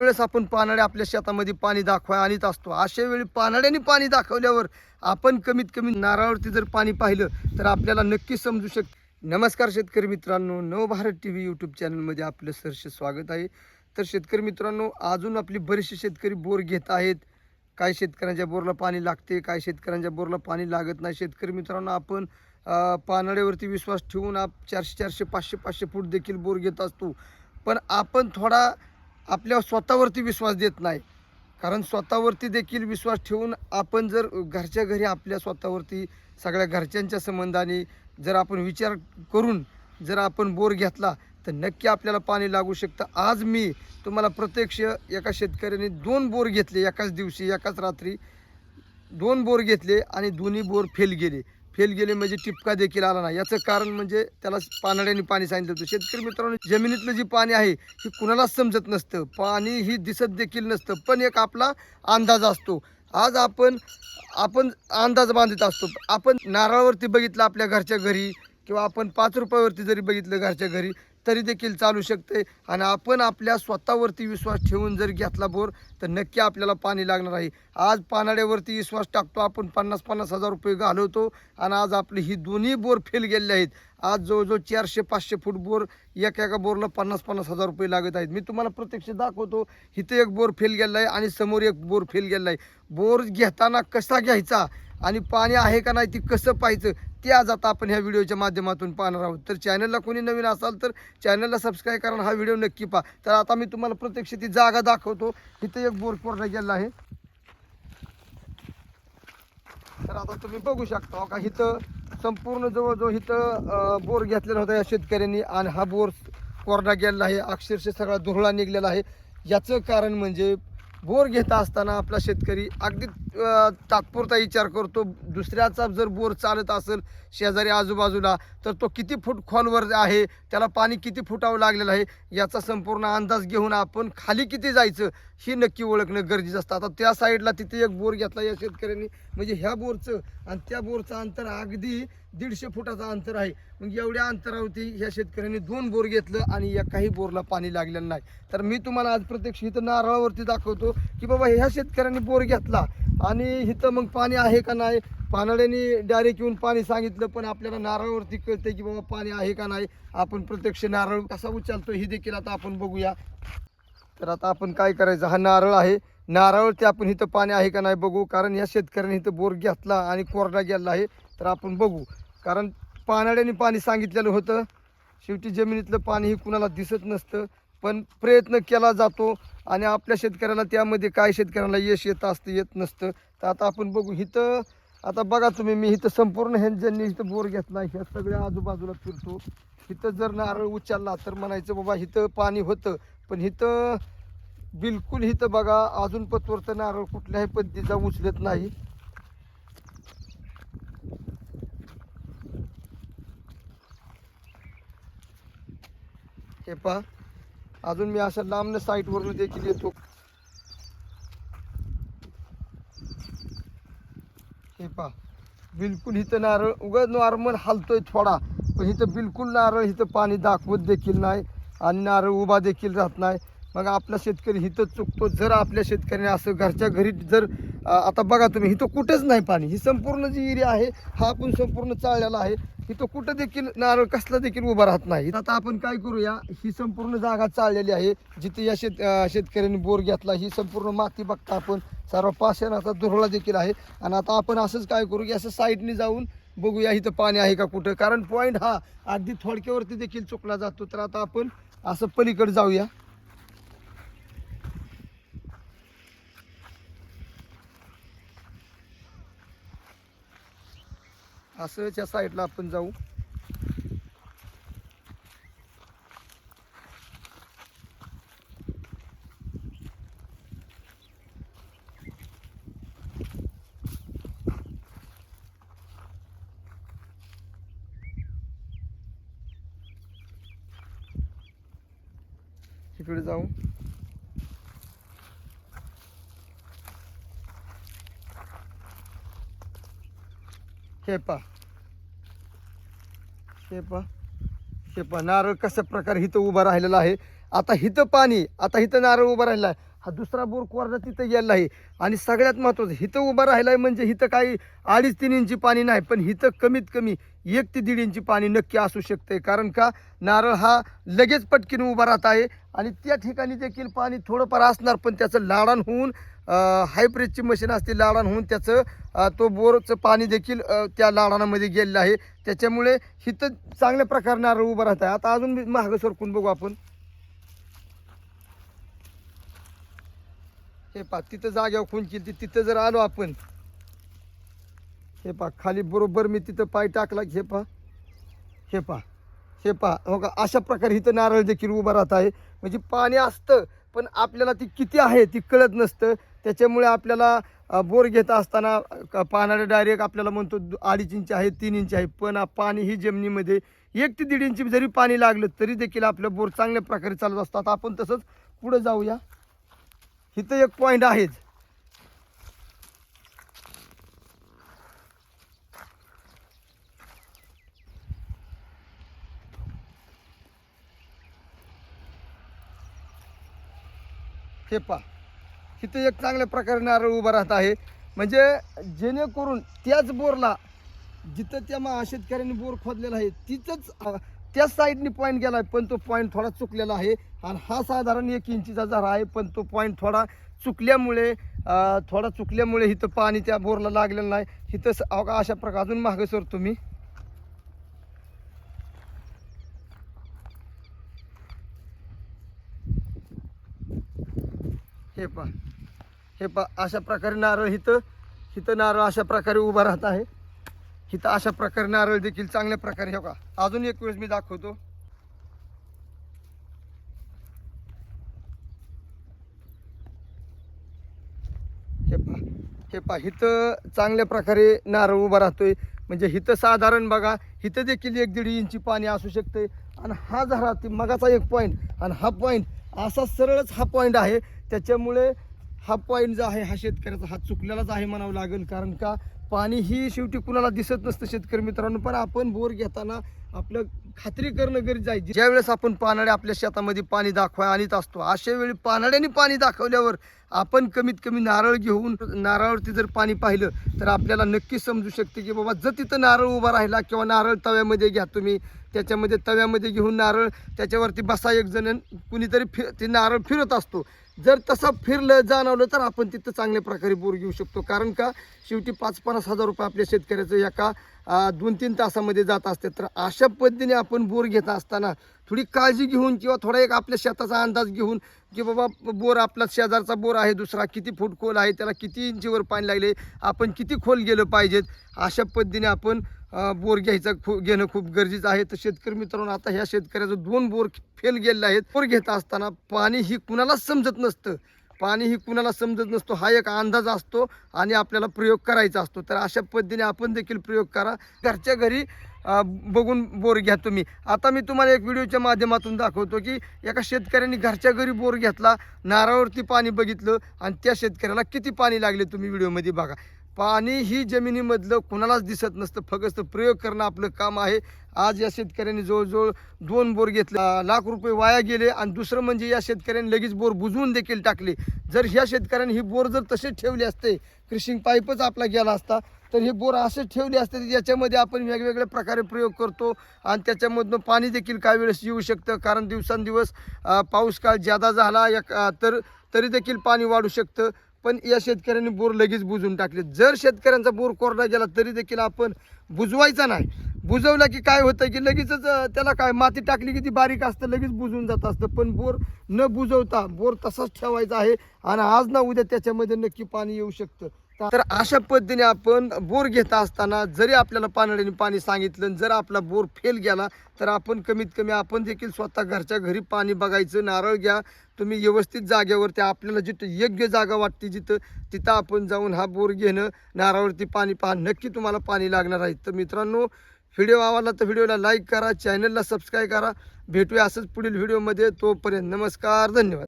वेळेस आपण पानाडे आपल्या शेतामध्ये पाणी दाखवाय आणत असतो. अशा वेळी पानाड्याने पाणी दाखवल्यावर आपण कमीत कमी नारळावरती जर पाणी पाहिलं तर आपल्याला नक्की समजू शकते नमस्कार शेतकरी मित्रांनो नवभारत टी व्ही यूट्यूब चॅनलमध्ये आपलं सरसे स्वागत आहे. तर शेतकरी मित्रांनो अजून आपली बरेचसे शेतकरी बोर घेत आहेत. काही शेतकऱ्यांच्या बोरला पाणी लागते काही शेतकऱ्यांच्या बोरला पाणी लागत नाही. शेतकरी मित्रांनो आपण पानाड्यावरती विश्वास ठेवून आप चारशे चारशे पाचशे पाचशे फूट देखील बोर घेत असतो. पण आपण थोडा आपल्या स्वतःवरती विश्वास देत नाही. कारण स्वतःवरती देखील विश्वास ठेवून आपण जर घरच्या घरी आपल्या स्वतःवरती सगळ्या घरच्यांच्या संबंधाने जर आपण विचार करून जर आपण बोर घेतला तर नक्की आपल्याला पाणी लागू शकतं. आज मी तुम्हाला प्रत्यक्ष एका शेतकऱ्याने दोन बोर घेतले एकाच दिवशी एकाच रात्री. दोन बोर घेतले आणि दोन्ही बोर फेल गेले. फेल गेले म्हणजे टिपका देखील आला नाही. याचं कारण म्हणजे त्याला पानाड्याने पाणी सांगितलं होतं. शेतकरी मित्रांनो जमिनीतलं जे पाणी आहे हे कुणालाच समजत नसतं. पाणी ही दिसत देखील नसतं पण एक आपला अंदाज असतो. आज आपण आपण अंदाज बांधत असतो. आपण नारळावरती बघितलं आपल्या घरच्या घरी किंवा आपण पाच रुपयावरती जरी बघितलं घरच्या घरी तरी देखील चालू शकते. आणि आपण आपल्या स्वतःवरती विश्वास ठेवून जर घेतला बोर तर नक्की आपल्याला पाणी लागणार आहे. आज पानाड्यावरती विश्वास टाकतो आपण पन्नास पन्नास हजार रुपये घालवतो. आणि आज आपली ही दोन्ही बोर फेल गेलेले आहेत. आज जवळजवळ चारशे पाचशे फूट बोर एका एका बोरला पन्नास पन्नास हजार रुपये लागत आहेत. मी तुम्हाला प्रत्यक्ष दाखवतो इथे एक बोर फेल गेला आहे आणि समोर एक बोर फेल गेला आहे. बोर घेताना कसा घ्यायचा? आणि पाणी आहे का नाही ती कसं पाहायचं ते आज आता आपण ह्या व्हिडिओच्या माध्यमातून पाहणार आहोत. तर चॅनलला कोणी नवीन असाल तर चॅनलला सबस्क्राईब करा हा व्हिडिओ नक्की पहा. तर आता मी तुम्हाला प्रत्यक्ष ती जागा दाखवतो. इथे एक बोर कोरडा गेला आहे. तर आता तुम्ही बघू शकता हो का इथं संपूर्ण जवळजवळ इथं बोर घेतलेला होता या शेतकऱ्यांनी आणि हा बोर कोरडा गेलेला आहे. अक्षरशः सगळा धुरळा निघलेला आहे. याचं कारण म्हणजे बोर घेत असताना आपला शेतकरी अगदी तात्पुरता विचार करतो. दुसऱ्याचा जर बोर चालत असेल शेजारी आजूबाजूला तर तो किती फूट खोलवर आहे त्याला पाणी किती फुटावं लागलेलं आहे याचा संपूर्ण अंदाज घेऊन आपण खाली किती जायचं ही नक्की ओळखणं गरजेचं असतं. आता त्या साईडला तिथे एक बोर घेतला या शेतकऱ्यांनी म्हणजे ह्या बोरचं आणि त्या बोरचं अंतर अगदी दीडशे फुटाचं अंतर आहे. मग एवढ्या अंतरावरती ह्या शेतकऱ्यांनी दोन बोर घेतलं आणि एकाही बोरला पाणी लागलेलं नाही. तर मी तुम्हाला आज प्रत्यक्ष इथं नारळावरती दाखवतो की बाबा ह्या शेतकऱ्यांनी बोर घेतला. आणि इथं मग पाणी आहे का नाही? पानाड्याने डायरेक्ट येऊन पाणी सांगितलं पण आपल्याला नारळावरती कळतं की बाबा पाणी आहे का नाही? आपण प्रत्यक्ष नारळ कसा उचलतो हे देखील आता आपण बघूया. तर आता आपण काय करायचं? हा नारळ आहे. नारळवरती आपण इथं पाणी आहे का नाही बघू. कारण या शेतकऱ्याने इथं बोर घेतला आणि कोरडा गेला आहे. तर आपण बघू. कारण पानाड्याने पाणी सांगितलेलं होतं. शेवटी जमिनीतलं पाणी हे कुणाला दिसत नसतं. पण प्रयत्न केला जातो आणि आपल्या शेतकऱ्याला त्यामध्ये काय शेतकऱ्याला यश येत असतं येत नसतं तर आता आपण बघू. इथं आता बघा तुम्ही मी इथं संपूर्ण ह्या ज्यांनी इथं बोर घेतला ह्या सगळ्या आजूबाजूला फिरतो. इथं जर नारळ उचलला तर म्हणायचं बाबा इथं पाणी होतं. पण इथं बिलकुल इथं बघा अजून पतवरचं नारळ कुठल्याही पद्धतीचा उचलत नाही. हे पहा. अजून मी अशा लांबन साईटवरून देखील येतो. हे पहा बिलकुल इथं नारळ उगा नॉर्मल हलतोय थोडा पण इथं बिलकुल नारळ इथं पाणी दाखवत देखील नाही आणि नारळ उभा देखील राहत नाही. मग आपला शेतकरी इथं चुकतो जर आपल्या शेतकऱ्याने असं घरच्या घरी जर आता बघा तुम्ही इथं कुठंच नाही पाणी. ही संपूर्ण जी एरिया आहे हा आपण संपूर्ण चाललेला आहे. इथं कुठं देखील नारळ कसला देखील उभा राहत नाही. आता आपण काय करूया ही संपूर्ण जागा चाललेली आहे. जिथे या शेत शेतकऱ्यांनी बोर घेतला ही संपूर्ण माती बघता आपण. सर्व पाषाणाचा दुरळा देखील आहे. आणि आता आपण असंच काय करू की असं साईडने जाऊन बघूया इथं पाणी आहे का कुठं? कारण पॉईंट हा अगदी थोडक्यावरती देखील चुकला जातो. तर आता आपण असं पलीकडे जाऊया. असंच या साईडला आपण जाऊ. इकडे जाऊ. शेपा. शेपा. शेपा. नारळ कशा प्रकारे इथं उभा राहिलेला आहे? आता इथं पाणी आता इथं नारळ उभा राहिलं आहे. हा दुसरा बोर कोरडा तिथं गेला आहे. आणि सगळ्यात महत्त्वाचं हिथं उभं राहिलं आहे म्हणजे इथं काही अडीच तीन इंची पाणी नाही पण इथं कमीत कमी एक ते दीड इंची पाणी नक्की असू शकते कारण का नारळ हा लगेच पटकीन उभा राहत आहे आणि त्या ठिकाणी देखील पाणी थोडंफार असणार पण त्याचं लाडान होऊन हाय मशीन असते लाडान होऊन त्याचं तो बोरचं पाणी देखील त्या लाडानामध्ये गेलेलं आहे. त्याच्यामुळे इथं चांगल्या प्रकारे नारळ उभं राहत आहे. आता अजून मागं सरकून बघू आपण. हे पा तिथं जाग्यावर खून केली तिथं जर आलो आपण. हे पा खाली बरोबर मी तिथं पाय टाकला हे पा हे पा हे पा. हो का अशा प्रकारे इथं नारळ देखील उभा राहत आहे. म्हणजे पाणी असतं पण आपल्याला ती किती आहे ती कळत नसतं. त्याच्यामुळे आपल्याला बोर घेत असताना पाण्याला डायरेक्ट आपल्याला म्हणतो दु- अडीच इंच आहे तीन इंच आहे. पण पाणी ही जमिनीमध्ये एक ते दीड इंच जरी पाणी लागलं तरी देखील आपलं बोर चांगल्या प्रकारे चालत असतात आपण तसंच पुढे जाऊया. इथं एक पॉईंट आहेच हे पा इथं एक चांगल्या प्रकारे नारळ उभा राहत आहे. म्हणजे जेणेकरून त्याच बोरला जिथं त्या मा शेतकऱ्यांनी बोर खोदलेला आहे तिथंच त्या त्याच साईडनी पॉईंट गेला आहे पण तो पॉईंट थोडा चुकलेला आहे. आणि हा साधारण एक इंचीचा झाला आहे पण तो पॉईंट थोडा चुकल्यामुळे थोडा चुकल्यामुळे इथं पाणी त्या बोरला लागलेलं नाही. इथं अहो का अशा प्रकार अजून मागे सर तुम्ही. हे पा हे पा अशा प्रकारे नारळ इथं इथं नारळ अशा प्रकारे उभा राहत आहे. इथं अशा प्रकारे नारळ देखील चांगल्या प्रकारे हे का अजून एक वेळेस मी दाखवतो हे पा हे पा इथं चांगल्या प्रकारे नारळ उभा राहतोय. म्हणजे इथं साधारण बघा इथं देखील एक दीड इंची पाणी असू शकते आणि हा झाला ती मगाचा एक पॉईंट आणि हा पॉईंट असा सरळच हा पॉईंट आहे. त्याच्यामुळे हा पॉईंट जो आहे हा शेतकऱ्याचा हा चुकलेलाच आहे म्हणावं लागेल. कारण का पाणी ही शेवटी कुणाला दिसत नसतं शेतकरी मित्रांनो. पण आपण बोर घेताना आपलं खात्री करणं गरजेचं आहे. ज्यावेळेस आपण पानाड्या आपल्या शेतामध्ये पाणी दाखवाय आणत असतो अशा वेळी पानाड्याने पाणी दाखवल्यावर आपण कमीत कमी नारळ घेऊन नारळावरती जर पाणी पाहिलं तर आपल्याला नक्की समजू शकते की बाबा जर तिथं नारळ उभा राहिला किंवा नारळ तव्यामध्ये घ्या तुम्ही त्याच्यामध्ये तव्यामध्ये घेऊन नारळ त्याच्यावरती बसा एक जण कुणीतरी फिर ते नारळ फिरत असतो. जर तसा फिरलं जाणवलं तर आपण तिथं चांगल्या प्रकारे बोर घेऊ शकतो. कारण का? शेवटी पाच पन्नास हजार रुपये आपल्या शेतकऱ्याचं एका दोन तीन तासामध्ये जात असते. तर अशा पद्धतीने आपण बोर घेत असताना थोडी काळजी घेऊन किंवा थोडा एक आपल्या शेताचा अंदाज घेऊन की बाबा बोर आपला शेजारचा बोर आहे दुसरा किती फूट खोल आहे त्याला किती इंचीवर पाणी लागले आपण किती खोल गेलं पाहिजेत? अशा पद्धतीने आपण बोर घ्यायचा खू घेणं खूप गरजेचं आहे. तर शेतकरी मित्रांनो आता ह्या शेतकऱ्याचं दोन बोर फेल गेलेले आहेत. बोर घेत असताना पाणी ही कुणालाच समजत नसतं. पाणी ही कुणाला समजत नसतो. हा एक अंदाज असतो आणि आपल्याला प्रयोग करायचा असतो. तर अशा पद्धतीने आपण देखील प्रयोग करा. घरच्या घरी बघून बोर घ्या तुम्ही. आता मी तुम्हाला एक व्हिडिओच्या माध्यमातून दाखवतो की एका शेतकऱ्यांनी घरच्या घरी बोर घेतला नारळावरती पाणी बघितलं आणि त्या शेतकऱ्याला किती पाणी लागले तुम्ही व्हिडिओमध्ये बघा. पाणी ही जमिनीमधलं कुणालाच दिसत नसतं. फक्त प्रयोग करणं आपलं काम आहे. आज या शेतकऱ्यांनी जवळजवळ दोन बोर घेतले. लाख रुपये वाया गेले आणि दुसरं म्हणजे या शेतकऱ्यांनी लगेच बोर बुजवून देखील टाकले. जर ह्या शेतकऱ्यांनी ही बोर जर तसेच ठेवले असते क्रिशिंग पाईपच आपला गेला असता तर हे बोर असेच ठेवले असते याच्यामध्ये आपण वेगवेगळ्या प्रकारे प्रयोग करतो आणि त्याच्यामधनं पाणी देखील काही वेळेस येऊ शकतं. कारण दिवसांदिवस पाऊस काळ ज्यादा झाला या तर तरी देखील पाणी वाढू शकतं. पण या शेतकऱ्यांनी बोर लगेच बुजवून टाकले. जर शेतकऱ्यांचा बोर कोरडा गेला तरी देखील आपण बुजवायचा नाही. बुजवला की काय होतं की लगेचच त्याला काय माती टाकली की ती बारीक असतं लगेच बुजवून जात असतं. पण बोर न बुजवता बोर तसाच ठेवायचा आहे. आणि आज ना उद्या त्याच्यामध्ये नक्की पाणी येऊ शकतं. तर अशा पद्धतीने आपण बोर घेत असताना जरी आपल्याला पानड्याने पाणी सांगितलं जर आपला बोर फेल गेला तर आपण कमीत कमी आपण देखील स्वतः घरच्या घरी पाणी बघायचं नारळ घ्या. तुम्ही व्यवस्थित जागेवर त्या आपल्याला जिथं योग्य जागा वाटते जिथं तिथं आपण जाऊन हा बोर घेणं नारळावरती पाणी पहा. नक्की तुम्हाला पाणी लागणार आहे. तर मित्रांनो व्हिडिओ आवडला तर व्हिडिओला लाईक करा चॅनलला सबस्क्राईब करा. भेटूया असंच पुढील व्हिडिओमध्ये. तोपर्यंत नमस्कार धन्यवाद.